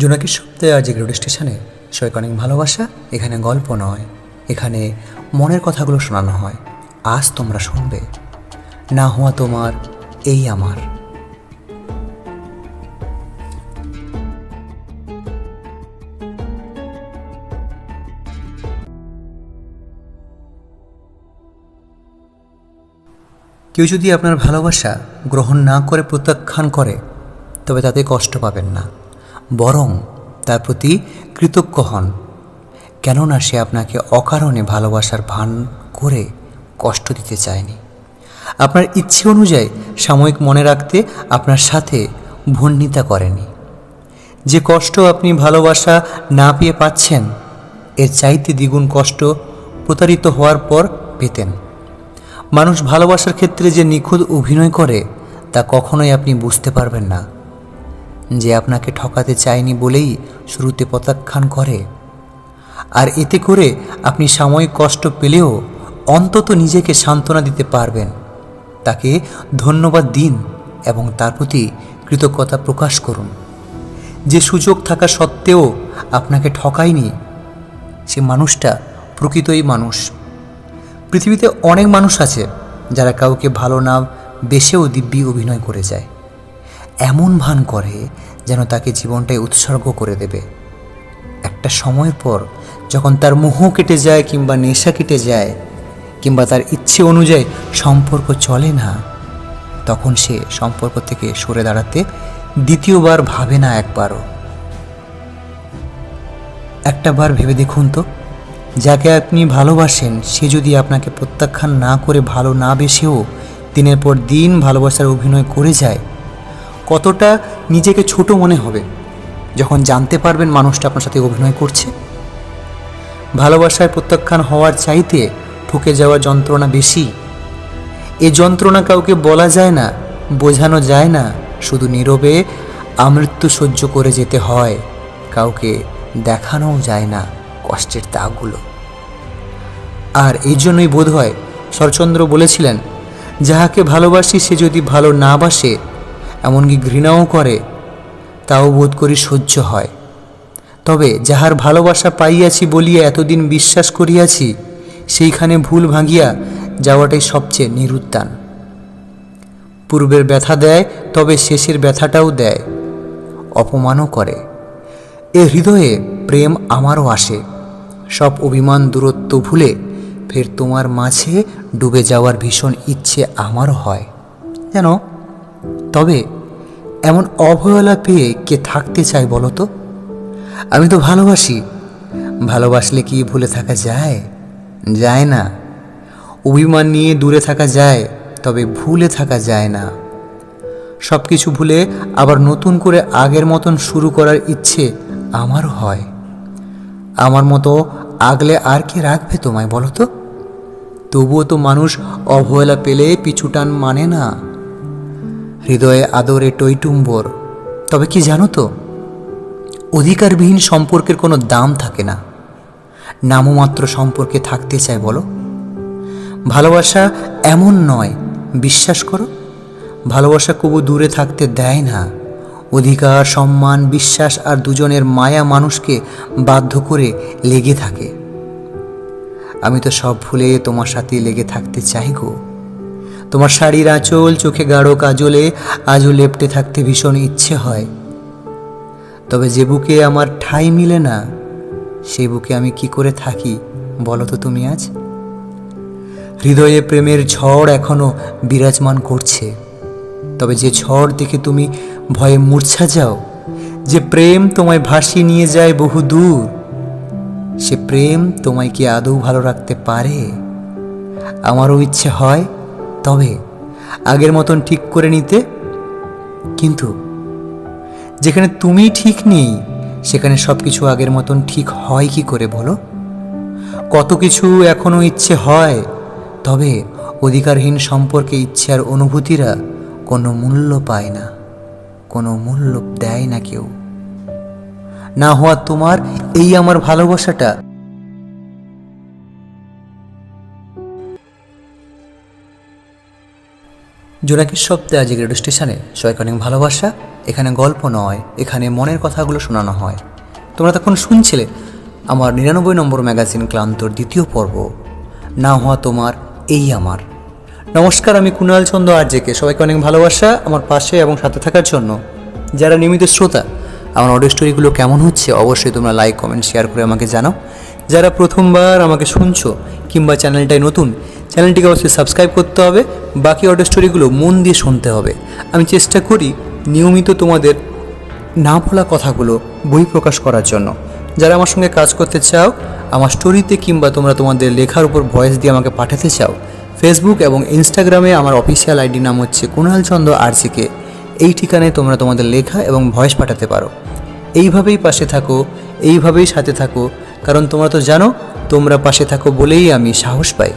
জোনাকির সপ্তাহে আজ রেডিও স্টেশনে সবাইকে অনেক ভালোবাসা, এখানে গল্প নয়, এখানে মনের কথাগুলো শোনানো হয়। আজ তোমরা শুনবে, না হওয়া তোমার, এই আমার। কেউ যদি আপনার ভালোবাসা গ্রহণ না করে প্রত্যাখ্যান করে, তবে তাতে কষ্ট পাবেন না। বরং তার প্রতি কৃতজ্ঞ হন, কেননা সে আপনাকে অকারণে ভালোবাসার ভান করে কষ্ট দিতে চায়নি। আপনার ইচ্ছে অনুযায়ী সাময়িক মনে রাখতে আপনার সাথে ভন্ডিতা করেনি। যে কষ্ট আপনি ভালোবাসা না পেয়ে পাচ্ছেন, এর চাইতে দ্বিগুণ কষ্ট প্রতারিত হওয়ার পর পেতেন। মানুষ ভালোবাসার ক্ষেত্রে যে নিখুঁত অভিনয় করে, তা কখনোই আপনি বুঝতে পারবেন না। যে আপনাকে ঠকাতে চায়নি বলেই শুরুতে প্রত্যাখ্যান করে। আর এতে করে আপনি সাময়িক কষ্ট পেলেও অন্তত নিজেকে সান্ত্বনা দিতে পারবেন। তাকে ধন্যবাদ দিন এবং তার প্রতি কৃতজ্ঞতা প্রকাশ করুন। যে সুযোগ থাকা সত্ত্বেও আপনাকে ঠকায়নি, সে মানুষটা প্রকৃতই মানুষ। পৃথিবীতে অনেক মানুষ আছে যারা কাউকে ভালো না বেশেও দিব্যি অভিনয় করে যায়। এমন ভান করে যেন তাকে জীবনটাই উৎসর্গ করে দেবে। একটা সময়ের পর যখন তার মোহ কেটে যায় কিংবা নেশা কেটে যায়, কিংবা তার ইচ্ছে অনুযায়ী সম্পর্ক চলে না, তখন সে সম্পর্ক থেকে সরে দাঁড়াতে দ্বিতীয়বার ভাবে না একবারও। একটা বার ভেবে দেখুন তো, যাকে আপনি ভালোবাসেন, সে যদি আপনাকে প্রত্যাখ্যান না করে ভালো না বেসেও দিনের পর দিন ভালোবাসার অভিনয় করে যায় কতটা নিজেকে ছোট মনে হবে যখন জানতে পারবেন মানুষটা আপনার সাথে অভিনয় করছে? ভালোবাসায় প্রত্যাখ্যান হওয়ার চাইতে ঠকে যাওয়ার যন্ত্রণা বেশি। এ যন্ত্রণা কাউকে বলা যায় না, বোঝানো যায় না, শুধু নীরবে আমৃত্যু সহ্য করে যেতে হয়, কাউকে দেখানোও যায় না কষ্টের দাগগুলো। আর এই জন্যই বোধ হয় শরৎচন্দ্র বলেছিলেন, যাহাকে ভালোবাসি সে যদি ভালো না বাসে এমনকি ঘৃণাও করে, তাও বোধ করি সহ্য হয়। তবে যাহার ভালোবাসা পাইয়াছি বলিয়া এতদিন বিশ্বাস করিয়াছি, সেইখানে ভুল ভাঙিয়া যাওয়াটাই সবচেয়ে নিরুত্তান। পূর্বের ব্যথা দেয়, তবে শেষের ব্যথাটাও দেয়। অপমানও করে। এ হৃদয়ে প্রেম আমারও আসে। সব অভিমান দূরত্ব ভুলে ফের তোমার মাঝে ডুবে যাওয়ার ভীষণ ইচ্ছে আমারও হয়। যেন তবে এমন অবহেলা পেয়ে কে থাকতে চায় বলো তো? আমি তো ভালোবাসি। ভালোবাসলে কি ভুলে থাকা যায়? যায় না। অভিমান নিয়ে দূরে থাকা যায়, তবে ভুলে থাকা যায় না। সব কিছু ভুলে আবার নতুন করে আগের মতন শুরু করার ইচ্ছে আমারও হয়। আমার মতো আগলে আর কে রাখবে তোমায় বলো তো? তবুও তো মানুষ অবহেলা পেলে পিছুটান মানে না। হৃদয়ে আদরে টইটুম্বর তবে কি জানো তো, অধিকারবিহীন সম্পর্কের কোনো দাম থাকে না। নামমাত্র সম্পর্কে থাকতে চায় বলো। ভালোবাসা এমন নয়, বিশ্বাস করো। ভালোবাসা কবু দূরে থাকতে দেয় না। অধিকার, সম্মান, বিশ্বাস আর দুজনের মায়া মানুষকে বাধ্য করে লেগে থাকে। আমি তো সব ভুলে তোমার সাথে লেগে থাকতে চাই গো। তোমার শাড়ির আঁচল, চোখে গাঢ় কাজলে আজও লেপটে থাকতে ভীষণ ইচ্ছে হয়। তবে যে বুকে আমার ঠাই মিলে না সেই বুকে আমি কি করে থাকি, বলো তো তুমি আজ? হৃদয়ে প্রেমের ঝড় এখনও বিরাজমান করছে। তবে যে ঝড় দেখে তুমি ভয়ে মূর্ছা যাও, যে প্রেম তোমায় ভাসিয়ে নিয়ে যায় বহু দূর, সে প্রেম তোমায় কি আদৌ ভালো রাখতে পারে? আমারও ইচ্ছে হয় তবে আগের মতন ঠিক করে নিতে। কিন্তু যেখানে তুমি ঠিক নেই, সেখানে সব কিছু আগের মতন ঠিক হয় কি করে বলো? কত কিছু এখনও ইচ্ছে হয়, তবে অধিকারহীন সম্পর্কে ইচ্ছে আর অনুভূতিরা কোনো মূল্য পায় না, কোনো মূল্য দেয় না কেউ। না হওয়া তোমার, এই আমার ভালোবাসাটা। জোনাকির সপ্তাহে আজ রেডিও স্টেশনে সবাইকে অনেক ভালোবাসা। এখানে গল্প নয়, এখানে মনের কথাগুলো শোনানো হয়। তোমরা তখন শুনছিলে আমার নিরানব্বই নম্বর ম্যাগাজিন ক্লান্তর দ্বিতীয় পর্ব। না হওয়া তোমার, এই আমার। নমস্কার, আমি কুণাল চন্দ্র আর্যেকে সবাইকে অনেক ভালোবাসা আমার পাশে এবং সাথে থাকার জন্য। যারা নিয়মিত শ্রোতা, আমার অডিও স্টোরিগুলো কেমন হচ্ছে অবশ্যই তোমরা লাইক কমেন্ট শেয়ার করে আমাকে জানাও। যারা প্রথমবার আমাকে শুনছো কিংবা চ্যানেলটাই নতুন চ্যানেলটিকে অবশ্যই সাবস্ক্রাইব করতে হবে, বাকি অডিও স্টোরিগুলো মন দিয়ে শুনতে হবে। আমি চেষ্টা করি নিয়মিত তোমাদের না বলা কথাগুলো বই প্রকাশ করার জন্য। যারা আমার সঙ্গে কাজ করতে চাও, আমার স্টোরিতে কিংবা তোমরা তোমাদের লেখার উপর ভয়েস দিয়ে আমাকে পাঠাতে চাও ফেসবুক এবং ইনস্টাগ্রামে আমার অফিসিয়াল আইডি নাম হচ্ছে কুণাল চন্দ্র আরসিকে এই ঠিকানায় তোমরা তোমাদের লেখা এবং ভয়েস পাঠাতে পারো। এইভাবেই পাশে থাকো, এইভাবেই সাথে থাকো, কারণ তোমরা তো জানো, তোমরা পাশে থাকো বলেই আমি সাহস পাই।